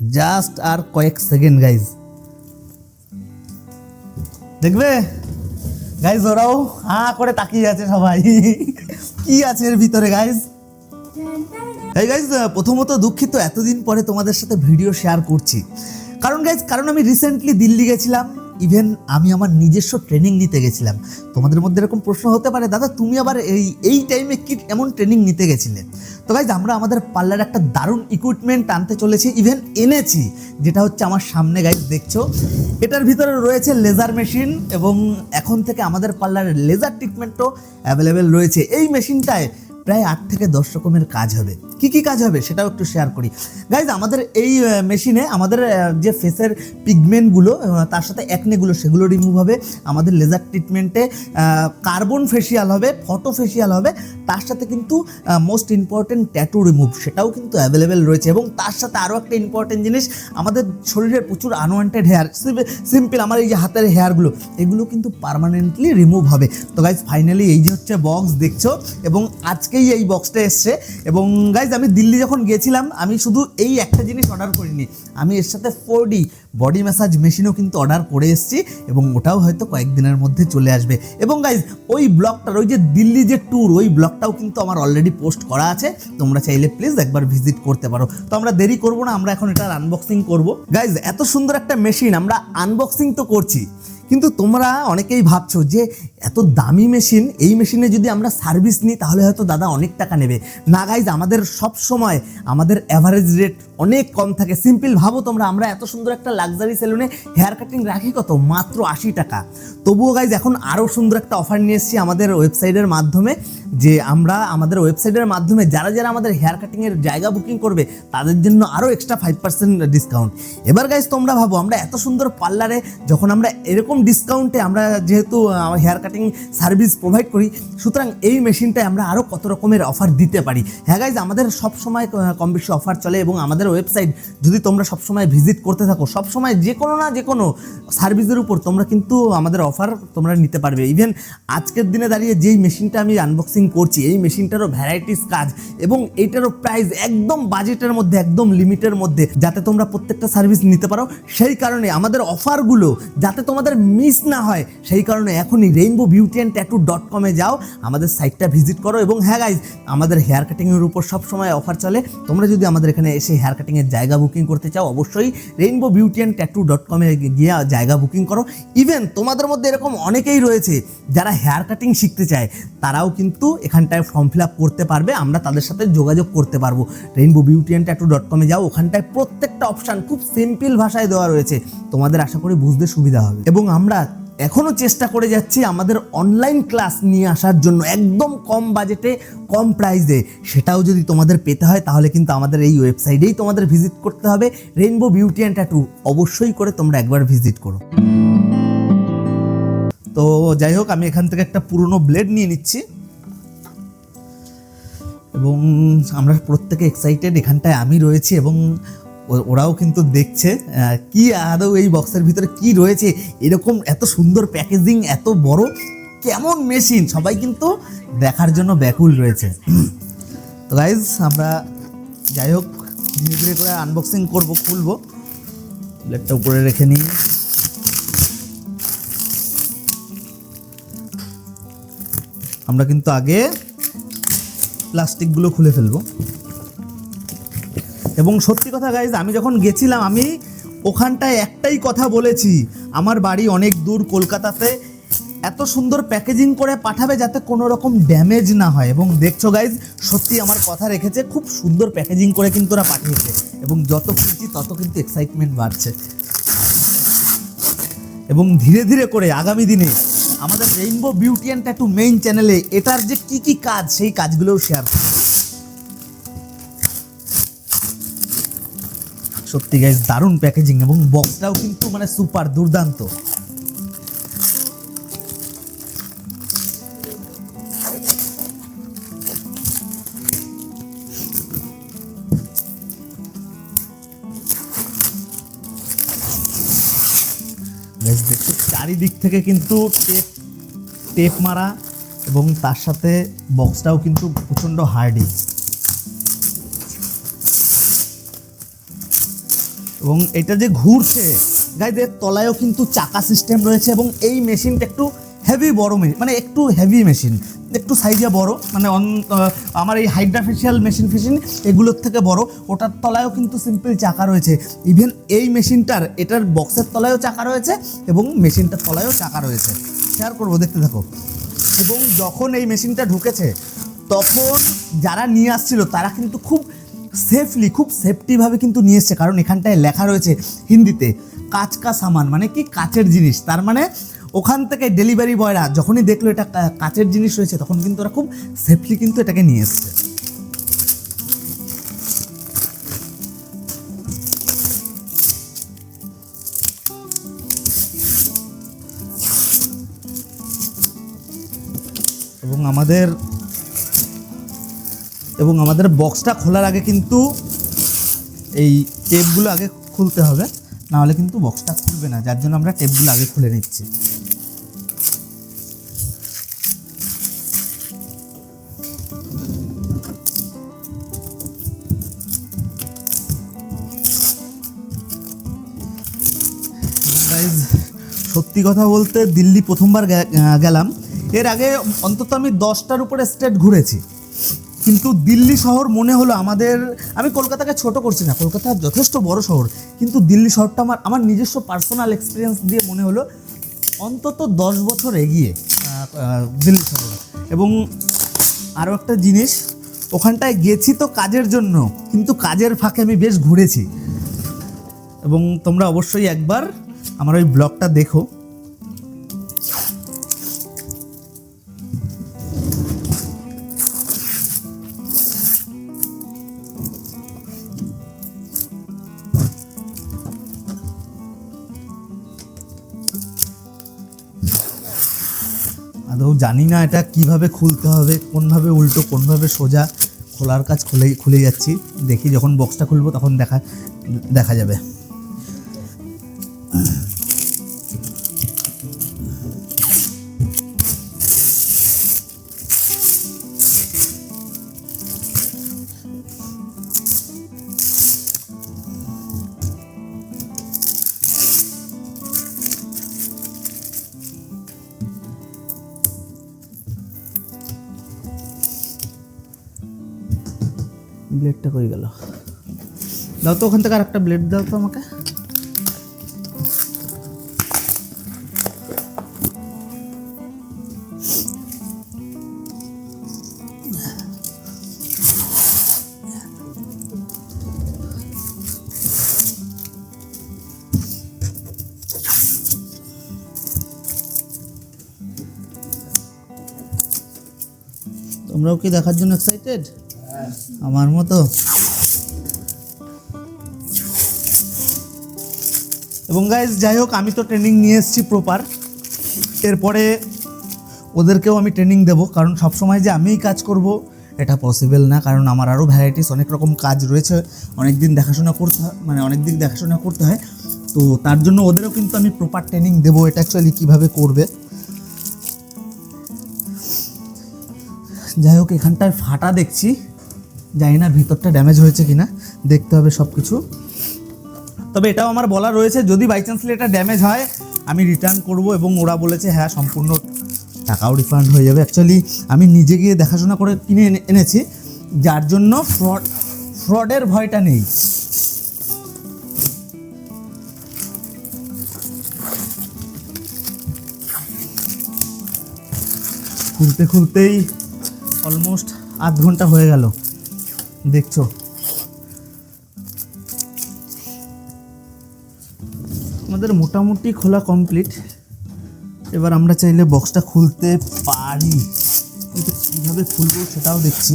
Just আর কয়েক second guys দেখবে? Guys ওরাও হা করে তাকিয়ে আছে সবাই। কি আছে এর ভিতরে গাইজ এই গাইজ প্রথমত দুঃখিত, এতদিন পরে তোমাদের সাথে ভিডিও শেয়ার করছি। কারণ গাইজ কারণ আমি রিসেন্টলি দিল্লি গেছিলাম। ইভেন আমি আমার নিজস্ব ট্রেনিং নিতে গেছিলাম। তোমাদের মধ্যে এরকম প্রশ্ন হতে পারে, দাদা, তুমি আবার এই এই টাইমে কি এমন ট্রেনিং নিতে গেছিলে? তো গাইজ আমরা আমাদের পার্লারে একটা দারুণ ইকুইপমেন্ট আনতে চলেছি ইভেন এনেছি, যেটা হচ্ছে আমার সামনে গাইজ দেখছ। এটার ভিতরে রয়েছে লেজার মেশিন এবং এখন থেকে আমাদের পার্লারে লেজার ট্রিটমেন্টও অ্যাভেলেবেল রয়েছে। এই মেশিনটায় প্রায় আট থেকে দশ রকমের কাজ হবে। কি কি কাজ হবে সেটাও একটু শেয়ার করি। গাইজ আমাদের এই মেশিনে আমাদের যে ফেসের পিগমেন্টগুলো তার সাথে অ্যাকনেগুলো সেগুলো রিমুভ হবে। আমাদের লেজার ট্রিটমেন্টে কার্বন ফেসিয়াল হবে ফটো ফেসিয়াল হবে। তার সাথে কিন্তু মোস্ট ইম্পর্টেন্ট ট্যাটু রিমুভ সেটাও কিন্তু অ্যাভেলেবেল রয়েছে। এবং তার সাথে আরও একটা ইম্পর্টেন্ট জিনিস, আমাদের শরীরের প্রচুর আনওয়ান্টেড হেয়ার সিম্পল আমার এই যে হাতের হেয়ারগুলো এগুলো কিন্তু পার্মানেন্টলি রিমুভ হবে। তো গাইজ ফাইনালি এই যে হচ্ছে বক্স দেখছ, এবং আজকেই এই বক্সটা এসছে। এবং গাইজ আমি দিল্লি যখন গেছিলাম আমি শুধু এই একটা জিনিস অর্ডার করিনি। আমি এর সাথে ফোর ডি বডি ম্যাসাজ মেশিনও কিন্তু অর্ডার করে এসেছি এবং ওটাও হয়তো কয়েকদিনের মধ্যে চলে আসবে। এবং গাইজ ওই ব্লগটার, ওই যে দিল্লি যে ট্যুর ওই ব্লগটাও কিন্তু আমার অলরেডি পোস্ট করা আছে। তোমরা চাইলে প্লিজ একবার ভিজিট করতে পারো। তো আমরা দেরি করব না, আমরা এখন এটার আনবক্সিং করব। গাইজ এত সুন্দর একটা মেশিন আমরা আনবক্সিং তো করছি। কিন্তু তোমরা অনেকেই ভাবছ যে এত দামি মেশিন, এই মেশিনে যদি আমরা সার্ভিস নিই, তাহলে হয়তো দাদা অনেক টাকা নেবে। না গাইজ আমাদের সব সময় আমাদের অ্যাভারেজ রেট অনেক কম থাকে। সিম্পল ভাবো তোমরা, আমরা এত সুন্দর একটা লাক্সারি সেলুনে হেয়ার কাটিং রাখি কত? মাত্র আশি টাকা। তবুও গাইজ এখন আরও সুন্দর একটা অফার নিয়ে এসেছি আমাদের ওয়েবসাইটের মাধ্যমে, যে আমরা আমাদের ওয়েবসাইটের মাধ্যমে যারা যারা আমাদের হেয়ার কাটিংয়ের জায়গা বুকিং করবে, তাদের জন্য আরও এক্সট্রা ফাইভ পার্সেন্ট ডিসকাউন্ট এবার গাইজ তোমরা ভাবো, আমরা এত সুন্দর পার্লারে যখন আমরা এরকম ডিসকাউন্টে আমরা যেহেতু হেয়ার কাটিং সার্ভিস প্রোভাইড করি, সুতরাং এই মেশিনটায় আমরা আরও কত রকমের অফার দিতে পারি। হ্যাঁ গাইজ আমাদের সব সময় কম বেশি অফার চলে এবং আমাদের ওয়েবসাইট যদি তোমরা সব সময় ভিজিট করতে থাকো, সব সময় যে কোনো না যে কোনো সার্ভিসের উপর তোমরা কিন্তু আমাদের অফার তোমরা নিতে পারবে। ইভেন আজকের দিনে দাঁড়িয়ে যেই মেশিনটা আমি আনবক্সিং করছি, এই মেশিনটারও ভ্যারাইটিস কাজ এবং এইটারও প্রাইস একদম বাজেটের মধ্যে, একদম লিমিটের মধ্যে, যাতে তোমরা প্রত্যেকটা সার্ভিস নিতে পারো। সেই কারণে আমাদের অফারগুলো যাতে তোমাদের মিস না হয়, সেই কারণে এখনই Rainbow Beauty and Tattoo dot কমে যাও, আমাদের সাইটটা ভিজিট করো এবং হ্যাঁ গাইজ আমাদের হেয়ার কাটিংয়ের উপর সব সময় অফার চলে। তোমরা যদি আমাদের এখানে এসে হেয়ার কাটিংয়ের জায়গা বুকিং করতে চাও, অবশ্যই Rainbow Beauty and Tattoo dot কমে গিয়ে জায়গা বুকিং করো। ইভেন তোমাদের মধ্যে এরকম অনেকেই রয়েছে, যারা হেয়ার কাটিং শিখতে চায়, তারাও কিন্তু এখানটায় ফর্ম ফিল আপ করতে পারবে, আমরা তাদের সাথে যোগাযোগ করতে পারব। Rainbow Beauty and Tattoo dot কমে যাও, ওখানটায় প্রত্যেকটা অপশান খুব সিম্পল ভাষায় দেওয়া রয়েছে। তোমাদের আশা করি বুঝতে সুবিধা হবে। এবং আমরা এখনও চেষ্টা করে যাচ্ছি আমাদের অনলাইন ক্লাস নিয়ে আসার জন্য, একদম কম বাজেটে কম প্রাইসে সেটাও যদি তোমাদের পেতে হয়, তাহলে কিন্তু আমাদের এই ওয়েবসাইটেই তোমাদের ভিজিট করতে হবে। রেইনবো বিউটি অ্যান্ড ট্যাটু অবশ্যই করে তোমরা একবার ভিজিট করো। তো যাই হোক, আমি এখান থেকে একটা পুরনো ব্লেড নিয়ে নিচ্ছি। এবং আমরা প্রত্যেকে এক্সাইটেড এখানটায় আমি রয়েছি এবং ওরাও কিন্তু দেখছে কি আদৌ এই বক্সের ভিতরে কি রয়েছে, এরকম এত সুন্দর প্যাকেজিং, এত বড়, কেমন মেশিন, সবাই কিন্তু দেখার জন্য ব্যাকুল রয়েছে। তো গাইজ আমরা যাই হোক, ধীরে ধীরে করে আনবক্সিং করব, খুলবো। প্লেটটা উপরে রেখে নিই। আমরা কিন্তু আগে প্লাস্টিকগুলো খুলে ফেলব। এবং সত্যি কথা গাইজ আমি যখন গেছিলাম, আমি ওখানটায় একটাই কথা বলেছি, আমার বাড়ি অনেক দূর কলকাতাতে, এত সুন্দর প্যাকেজিং করে পাঠাবে যাতে কোনো রকম ড্যামেজ না হয়। এবং দেখছ গাইজ সত্যি আমার কথা রেখেছে, খুব সুন্দর প্যাকেজিং করে কিন্তু ওরা পাঠিয়েছে, এবং যত খুঁজছি তত কিন্তু এক্সাইটমেন্ট বাড়ছে। এবং ধীরে ধীরে করে আগামী দিনে আমাদের Rainbow Beauty and Tattoo main চ্যানেলে এটার যে কি কি কাজ, সেই কাজগুলোও শেয়ার করব সত্যি গাইজ দারুণ প্যাকেজিং এবং বক্সটাও কিন্তু মানে সুপার দুর্দান্ত। চারিদিক থেকে কিন্তু টেপ টেপ মারা এবং তার সাথে বক্সটাও কিন্তু প্রচণ্ড হার্ডি এবং এটা যে ঘুরছে গাইজ এর তলায়ও কিন্তু চাকা সিস্টেম রয়েছে এবং এই মেশিনটা একটু হেভি বড় মেশিন মানে একটু হেভি মেশিন একটু সাইজে বড় মানে আমার এই হাইড্রাফেশিয়াল মেশিন ফেশিন এগুলোর থেকে বড়, ওটার তলায়ও কিন্তু সিম্পল চাকা রয়েছে। ইভেন এই মেশিনটার এটার বক্সের তলায়ও চাকা রয়েছে এবং মেশিনটার তলায়ও চাকা রয়েছে। শেয়ার করব, দেখতে থাকো। এবং যখন এই মেশিনটা ঢুকেছে, তখন যারা নিয়ে আসছিল, তারা কিন্তু খুব সেফলি খুব সেফটিভাবে কিন্তু নিয়ে এসছে। কারণ এখানটায় লেখা রয়েছে হিন্দিতে কাচ কা সামান মানে কি কাচের জিনিস। তার মানে ওখান থেকে ডেলিভারি বয়রা যখনই দেখল এটা কাচের জিনিস রয়েছে, তখন কিন্তু ওরা খুব সেফলি কিন্তু এটাকে নিয়ে এসছে। এবং আমাদের এবং আমাদের বক্সটা খোলার আগে কিন্তু এই টেপগুলো আগে খুলতে হবে না হলে কিন্তু বক্সটা খুলবে না, যার জন্য আমরা টেপগুলো আগে খুলে নিচ্ছি। সত্যি কথা বলতে দিল্লি প্রথমবার গেলাম, এর আগে অন্তত আমি দশটার উপরে স্টেট ঘুরেছি। কিন্তু দিল্লি শহর মনে হলো আমাদের, আমি কলকাতাকে ছোট করছি না, কলকাতা যথেষ্ট বড় শহর, কিন্তু দিল্লি শহরটা আমার আমার নিজস্ব পার্সোনাল এক্সপিরিয়েন্স দিয়ে মনে হলো অন্তত দশ বছর এগিয়ে দিল্লি শহর। এবং আরও একটা জিনিস, ওখানটায় গেছি তো কাজের জন্য, কিন্তু কাজের ফাঁকে আমি বেশ ঘুরেছি। এবং তোমরা অবশ্যই একবার আমার ওই ব্লগটা দেখো। জানি না এটা কীভাবে খুলতে হবে, কোনভাবে উল্টো, কোনভাবে সোজা খোলার কাজ খুলে খুলে যাচ্ছি। দেখি যখন বক্সটা খুলবো তখন দেখা দেখা যাবে। দাও তো ওখান থেকে আর একটা ব্লেড দাও তো আমাকে। তোমরাও কি দেখার জন্য এক্সাইটেড আমার মতো? এবং গাইজ যাই হোক আমি তো ট্রেনিং নিয়ে এসেছি প্রপার এরপরে ওদেরকেও আমি ট্রেনিং দেবো, কারণ সবসময় যে আমিই কাজ করব, এটা পসিবল না, কারণ আমার আরও ভ্যারাইটিস অনেক রকম কাজ রয়েছে, অনেক দিন দেখাশোনা করতে হয় মানে অনেক দিন দেখাশোনা করতে হয়। তো তার জন্য ওদেরও কিন্তু আমি প্রপার ট্রেনিং দেবো, এটা অ্যাকচুয়ালি কীভাবে করবে। যাই হোক এখানটায় ফাটা দেখছি, জানি না ভিতরটা ড্যামেজ হয়েছে কিনা, দেখতে হবে সব কিছু তবে এটাও আমার বলা রয়েছে, যদি বাই চান্সলি এটা ড্যামেজ হয়, আমি রিটার্ন করব এবং ওরা বলেছে হ্যাঁ সম্পূর্ণ টাকাও রিফান্ড হয়ে যাবে। অ্যাকচুয়ালি আমি নিজে গিয়ে দেখাশোনা করে কিনে এনে- এনেছি, যার জন্য ফ্রড ফ্রডের ভয়টা নেই। খুলতে খুলতেই অলমোস্ট আধ ঘণ্টা হয়ে গেল। দেখছ? আমাদের মোটামুটি খোলা কমপ্লিট এবার আমরা চাইলে বক্সটা খুলতে পারি। কিন্তু কীভাবে খুলবো সেটাও দেখছি।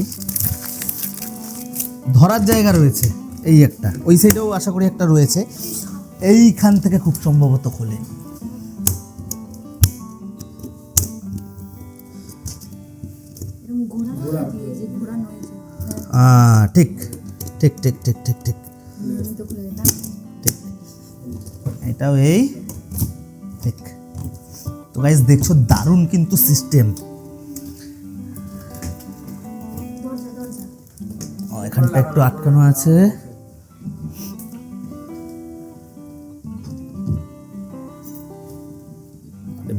ধরার জায়গা রয়েছে এই একটা। ওই সাইডেও আশা করি একটা রয়েছে। এইখান থেকে খুব সম্ভবত খোলে। ঠিক ঠিক ঠিক ঠিক ঠিক ঠিক। এটাও এই। ঠিক তো গাইজ দেখছ, দারুণ কিন্তু সিস্টেম এখানটা একটু আটকানো আছে।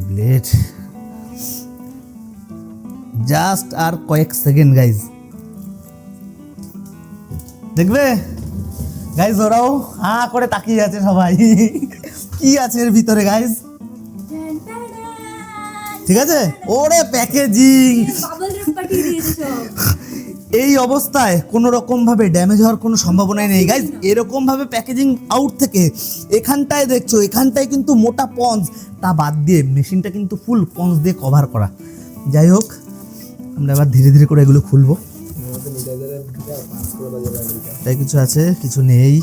ব্লেড জাস্ট আর কয়েক সেকেন্ড গাইজ দেখবে? গাইজ ওরাও হা করে তাকিয়ে আছে সবাই। কি আছে এর ভিতরে গাইজ ঠিক আছে? ওরে প্যাকেজিং এই অবস্থায় কোনো রকম ভাবে ড্যামেজ হওয়ার কোনো সম্ভাবনাই নেই। গাইজ এরকম ভাবে প্যাকেজিং আউট থেকে এখানটায় দেখছ, এখানটায় কিন্তু মোটা পঞ্চ তা বাদ দিয়ে মেশিনটা কিন্তু ফুল পঞ্চ দিয়ে কভার করা। যাই হোক, আমরা এবার ধীরে ধীরে করে এগুলো খুলবো। তাই কিছু আছে? কিছু নেই।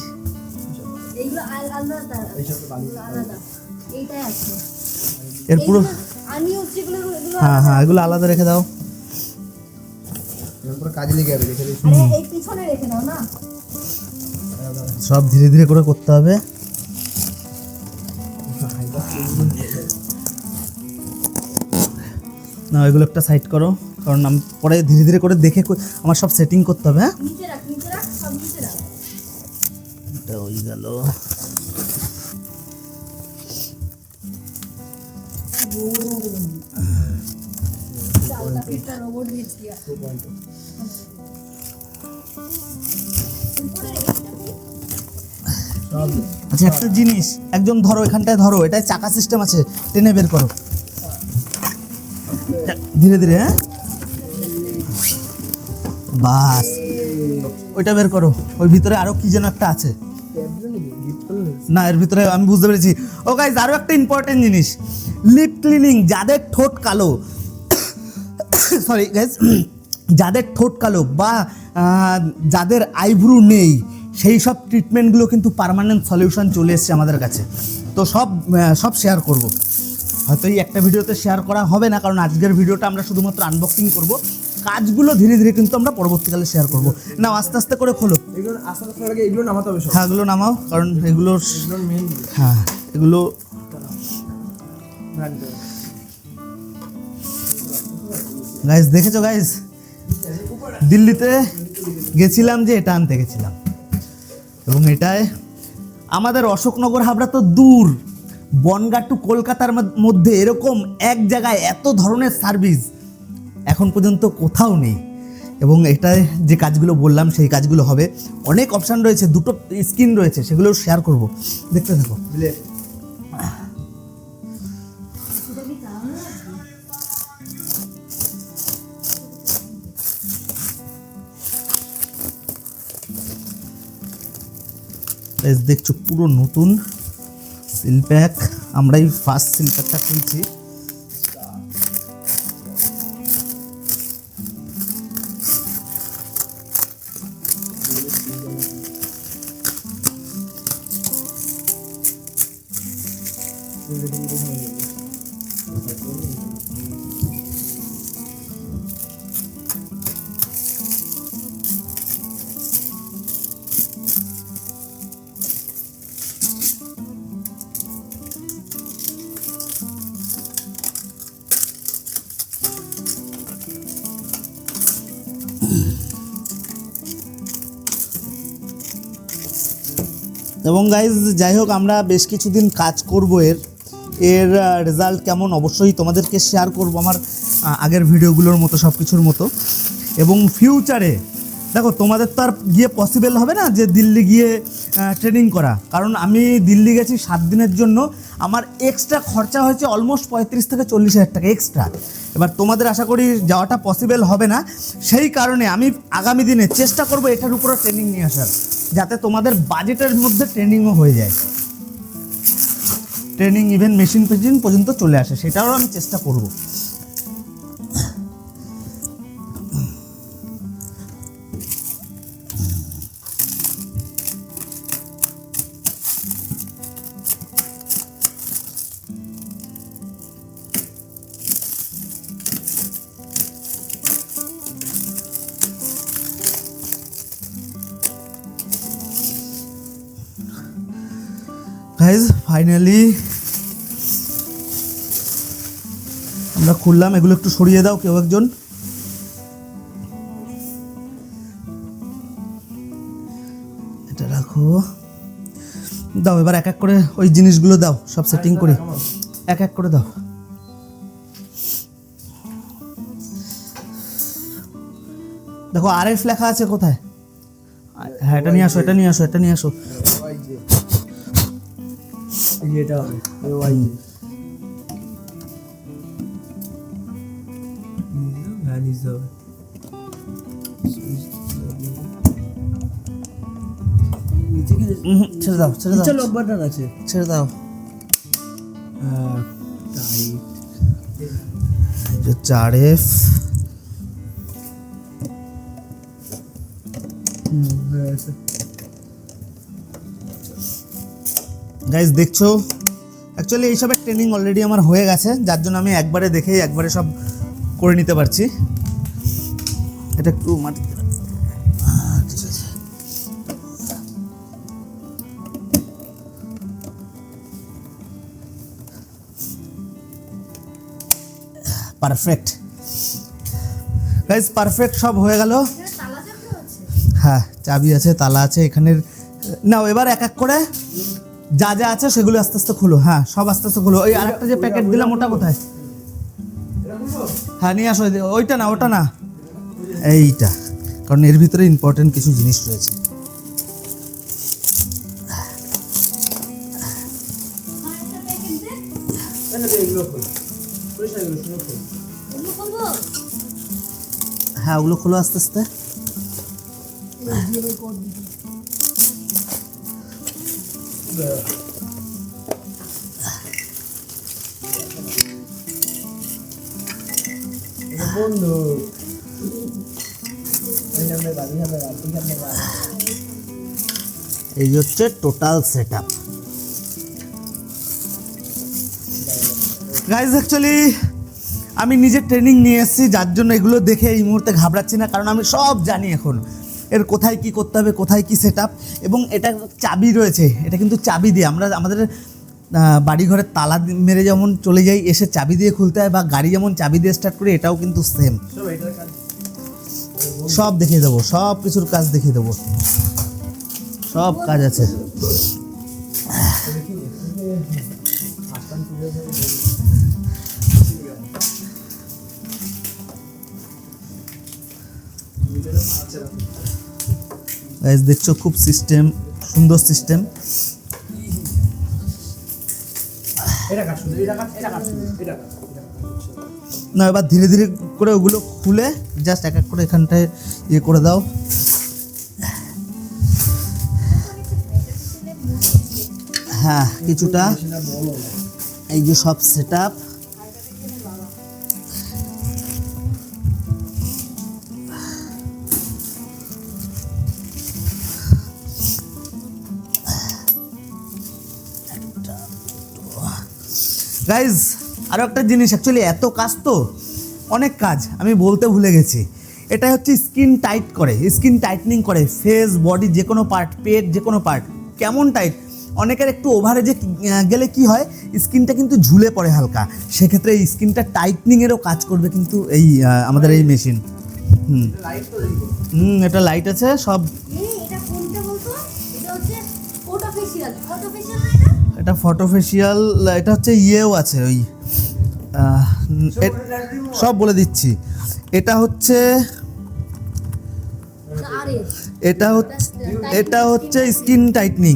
এইগুলো আল- আলাদা। এগুলো আলাদা এইটাই আছে। এর পুরো হ্যাঁ হ্যাঁ এগুলো আলাদা রেখে দাও। কাজে লেগে যাবে রেখে দিচ্ছি আরে এই পিছনে রেখে দাও না। সব ধীরে ধীরে করে করতে হবে। না এগুলো একটা সাইড করো। কারণ আমি পরে ধীরে ধীরে করে দেখে আমার সব সেটিং করতে হবে হ্যাঁ? ওই গেল? আচ্ছা একটা জিনিস, একদম ধরো, এখানটায় ধরো, এটায় চাকা সিস্টেম আছে, টেনে বের করো। ধীরে ধীরে হ্যাঁ? বাস, ওইটা বের করো। ওই ভিতরে আরও কি যেন একটা আছে। না, এর ভিতরে আমি বুঝতে পেরেছি। ও গাইজ আরও একটা ইম্পর্টেন্ট জিনিস। লিপ ক্লিনিং যাদের ঠোঁট কালো সরি গাইজ যাদের ঠোঁট কালো বা যাদের আইব্রু নেই, সেই সব ট্রিটমেন্টগুলো কিন্তু পার্মানেন্ট সলিউশন চলে এসছে আমাদের কাছে। তো সব সব শেয়ার করব। হয়তো এই একটা ভিডিওতে শেয়ার করা হবে না, কারণ আজকের ভিডিওটা আমরা শুধুমাত্র আনবক্সিং করব। কাজগুলো ধীরে ধীরে কিন্তু আমরা পরবর্তীকালে শেয়ার করব। না আস্তে আস্তে করে খোলো। এগুলো আস্তে আগে এগুলো নামাতে হবে হ্যাঁ এগুলো নামাও কারণ এগুলো হ্যাঁ এগুলো গাইজ দেখেছ গাইজ দিল্লিতে গেছিলাম যে এটা আনতে গেছিলাম। এবং এটায় আমাদের অশোকনগর হাবড়া তো দূর। বনগা টু কলকাতার মধ্যে এরকম এক জায়গায় এত ধরনের সার্ভিস এখন পর্যন্ত কোথাও নেই। এবং এটায় যে কাজগুলো বললাম সেই কাজগুলো হবে। অনেক অপশান রয়েছে দুটো স্ক্রিন রয়েছে সেগুলো শেয়ার করব। দেখতে থাকো। দেখছ পুরো নতুন সিল প্যাক আমরাই ফার্স্ট সিল প্যাকটা খুলছি। গাইজ যাই হোক, আমরা বেশ কিছুদিন কাজ করব এর। এর রেজাল্ট কেমন? অবশ্যই তোমাদেরকে শেয়ার করব আমার আগের ভিডিওগুলোর মতো সব কিছুর মতো। এবং ফিউচারে দেখো, তোমাদের তো আর গিয়ে পসিবল হবে না যে দিল্লি গিয়ে ট্রেনিং করা। কারণ আমি দিল্লি গেছি সাত দিনের জন্য। আমার এক্সট্রা খরচা হয়েছে অলমোস্ট পঁয়ত্রিশ থেকে চল্লিশ হাজার টাকা এক্সট্রা এবার তোমাদের আশা করি যাওয়াটা পসিবল হবে না। সেই কারণে আমি আগামী দিনে চেষ্টা করব এটার উপরে ট্রেনিং নিয়ে আসার, যাতে তোমাদের বাজেটের মধ্যে ট্রেনিংও হয়ে যায়। ট্রেনিং ইভেন মেশিন ফেশিন পর্যন্ত চলে আসে, সেটাও আমি চেষ্টা করব। ফাইনালি আমরা খুললাম, এগুলো একটু সরিয়ে দাও কেউ একজন। এটা রাখো। দাও, এবার এক এক করে ওই জিনিসগুলো দাও, সব সেটিং করে। এক এক করে দাও। দেখো আরএফ লেখা আছে কোথায়? হ্যাঁ এটা নিয়ে আসো, এটা নিয়ে আসো, এটা নিয়ে আসো। যে হবে ওয়াই হ্যাঁ হবে। উহুম, ছেড়ে দাও ছেড়ে দাও। লক বাটন আছে। ছেড়ে দাও। টাইট চার গাইজ দেখছ? অ্যাকচুয়ালি এইসবের ট্রেনিং অলরেডি আমার হয়ে গেছে যার জন্য আমি একবারে দেখেই একবারে সব করে নিতে পারছি। এটা একটু মাটিতে পারফেক্ট গাইজ পারফেক্ট সব হয়ে গেল। হ্যাঁ চাবি আছে তালা আছে এখানের নাও এবার এক এক করে যা যা আছে সেগুলো আস্তে আস্তে খুলো হ্যাঁ সব আস্তে আস্তে খুলো। ওই আরেকটা যে প্যাকেট দিলাম, ওটা কোথায়? হ্যাঁ নিয়ে আসো ওই- ওইটা না, ওটা না। এইটা, কারণ এর ভিতরে ইম্পর্টেন্ট কিছু জিনিস রয়েছে। হ্যাঁ ওগুলো খোলো আস্তে আস্তে। বন্ধু এই হচ্ছে total set up guys actually আমি নিজে ট্রেনিং নিয়ে এসেছি, যার জন্য এগুলো দেখে এই মুহূর্তে ঘাবড়াচ্ছি না, কারণ আমি সব জানি এখন। এর কোথায় কি করতে হবে, কোথায় কি সেট এবং এটা চাবি রয়েছে, এটা কিন্তু চাবি দিয়ে আমরা আমাদের বাড়িঘরের বাড়ি ঘরের তালা মেরে যেমন চলে যাই, এসে চাবি দিয়ে খুলতে হয় বা গাড়ি যেমন চাবি দিয়ে স্টার্ট করি, এটাও কিন্তু সেম সব দেখিয়ে দেবো, সব কিছুর কাজ দেখিয়ে দেবো। সব কাজ আছে। গাইজ দেখছ? খুব সিস্টেম সুন্দর সিস্টেম না এবার ধীরে ধীরে করে ওগুলো খুলে জাস্ট এক এক করে এখানটায় ইয়ে করে দাও। হ্যাঁ কিছুটা। এই যে সব সেট আপ গাইজ আরও একটা জিনিস অ্যাকচুয়ালি এত কাজ তো অনেক কাজ আমি বলতে ভুলে গেছি। এটা হচ্ছে স্কিন টাইট করে স্কিন টাইটনিং করে ফেস বডি যে কোনো পার্ট পেট যে কোনো পার্ট কেমন টাইট অনেকের একটু ওভারেজে গেলে কি হয় স্কিনটা কিন্তু ঝুলে পড়ে হালকা। সেক্ষেত্রে এই স্কিনটা টাইটনিংয়েরও কাজ করবে কিন্তু এই আমাদের এই মেশিন হুম। হুম এটা লাইট আছে সব এটা ফটো ফেশিয়াল এটা হচ্ছে ইয়েও আছে ওই সব বলে দিচ্ছি। এটা হচ্ছে এটা হচ্ছে এটা হচ্ছে স্কিন টাইটনিং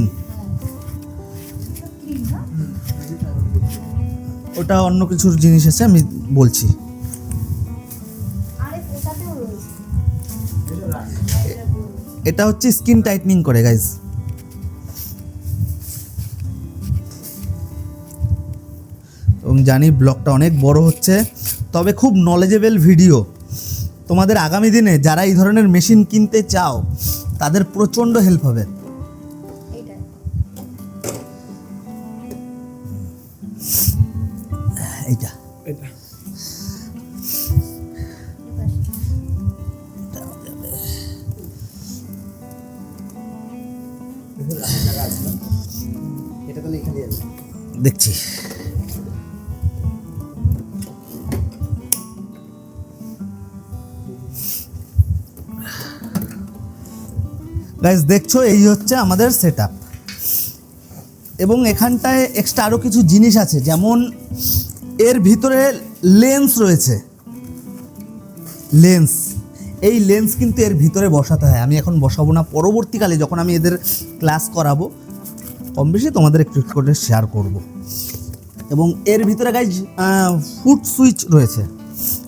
ওটা অন্য কিছুর জিনিস আছে, আমি বলছি। এটা হচ্ছে স্কিন টাইটনিং করে গাইজ জানি ব্লগটা অনেক বড় হচ্ছে তবে খুব নলেজেবল ভিডিও তোমাদের আগামী দিনে যারা এই ধরনের মেশিন কিনতে চাও তাদের প্রচণ্ড হেল্প হবে। এইটা। দেখছি। গাইজ দেখছ এই হচ্ছে আমাদের সেট এবং এখানটায় এক্সট্রা আরও কিছু জিনিস আছে যেমন এর ভিতরে লেন্স রয়েছে। লেন্স এই লেন্স কিন্তু এর ভিতরে বসাতে হয়। আমি এখন বসাবো না। পরবর্তীকালে যখন আমি এদের ক্লাস করাবো কম বেশি তোমাদের একটু একটু করে শেয়ার করব। এবং এর ভিতরে গাইজ ফুট সুইচ রয়েছে।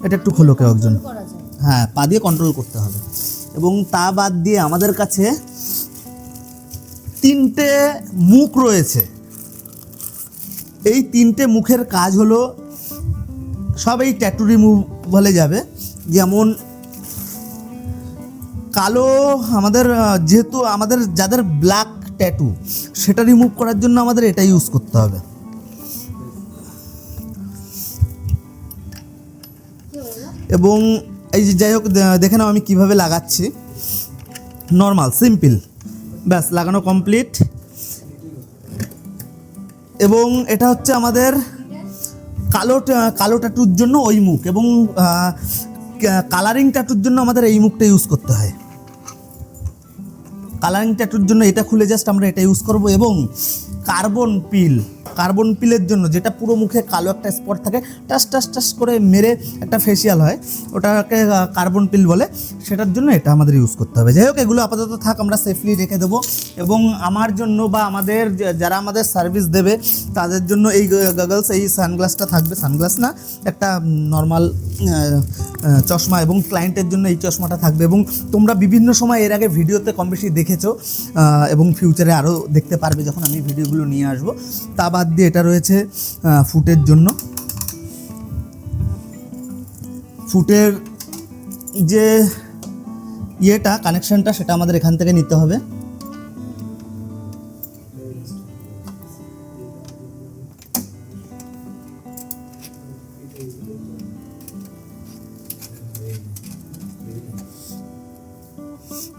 এটা একটু খোলো কেউ একজন। হ্যাঁ পা দিয়ে কন্ট্রোল করতে হবে। এবং তা বাদ দিয়ে আমাদের কাছে তিনটে মুখ রয়েছে। এই তিনটে মুখের কাজ হলো সব এই ট্যাটু রিমুভ বলে যাবে। যেমন কালো আমাদের যেহেতু আমাদের যাদের ব্ল্যাক ট্যাটু সেটা রিমুভ করার জন্য আমাদের এটা ইউজ করতে হবে। এবং এই যে যাই হোক দেখে নাও আমি কীভাবে লাগাচ্ছি। নর্মাল সিম্পল ব্যাস, লাগানো কমপ্লিট এবং এটা হচ্ছে আমাদের কালো কালো ট্যাটুর জন্য ওই মুখ এবং কালারিং ট্যাটুর জন্য আমাদের এই মুখটা ইউজ করতে হয়। কালারিং ট্যাটুর জন্য এটা খুলে জাস্ট আমরা এটা ইউজ করব এবং কার্বন পিল কার্বন পিলের জন্য, যেটা পুরো মুখে কালো একটা স্পট থাকে, টাস টাস টাস করে মেরে একটা ফেসিয়াল হয়, ওটাকে কার্বন পিল বলে, সেটার জন্য এটা আমাদের ইউজ করতে হবে। যাই হোক, এগুলো আপাতত থাক, আমরা সেফলি রেখে দেবো। এবং আমার জন্য বা আমাদের যারা আমাদের সার্ভিস দেবে, তাদের জন্য এই গগলস এই সানগ্লাসটা থাকবে। সানগ্লাস না, একটা নর্মাল চশমা এবং ক্লায়েন্টের জন্য এই চশমাটা থাকবে। এবং তোমরা বিভিন্ন সময় এর আগে ভিডিওতে কম বেশি দেখেছ এবং ফিউচারে আরও দেখতে পারবে যখন আমি ভিডিওগুলো নিয়ে আসব। তা বাদ দিয়ে এটা রয়েছে ফুটের জন্য। ফুটের যে ইয়েটা কানেকশনটা সেটা আমাদের এখান থেকে নিতে হবে।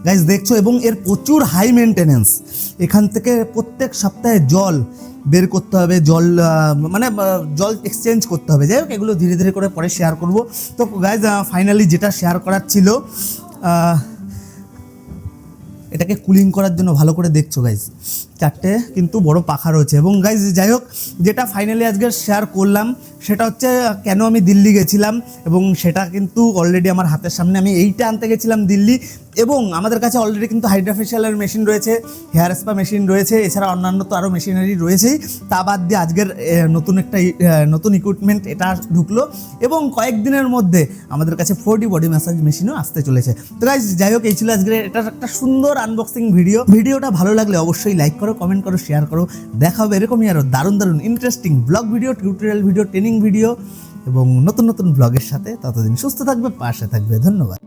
গাইজ দেখছ, এবং এর প্রচুর হাই মেনটেনেন্স এখান থেকে প্রত্যেক সপ্তাহে জল বের করতে হবে, জল মানে জল এক্সচেঞ্জ করতে হবে। যাই হোক, এগুলো ধীরে ধীরে করে পরে শেয়ার করব। তো গাইজ ফাইনালি যেটা শেয়ার করার ছিল এটাকে কুলিং করার জন্য ভালো করে দেখছ গাইজ চারটে কিন্তু বড় পাখা রয়েছে। এবং গাইজ যাই হোক, যেটা ফাইনালি আজকে শেয়ার করলাম, সেটা হচ্ছে, কেন আমি দিল্লি গেছিলাম, এবং সেটা কিন্তু অলরেডি আমার হাতের সামনে, আমি এইটা আনতে গেছিলাম দিল্লি, এবং আমাদের কাছে অলরেডি কিন্তু হাইড্রাফেশিয়ালের মেশিন রয়েছে হেয়ার স্পা মেশিন রয়েছে, এছাড়া অন্যান্য তো আরও মেশিনারি রয়েছেই, তা বাদ দিয়ে আজকের নতুন একটা নতুন ইকুইপমেন্ট এটা ঢুকলো, এবং কয়েকদিনের মধ্যে আমাদের কাছে ফোরটি বডি ম্যাসাজ মেশিনও আসতে চলেছে। তো গাইজ যাই হোক, এই ছিল আজকের, এটার একটা সুন্দর আনবক্সিং ভিডিও ভিডিওটা ভালো লাগলে অবশ্যই লাইক করো কমেন্ট করো শেয়ার করো। দেখা হবে এরকমই আরও দারুণ দারুণ interesting blog video tutorial video training video এবং নতুন নতুন ব্লগের সাথে। ততদিন সুস্থ থাকবে, পাশে থাকবে। ধন্যবাদ।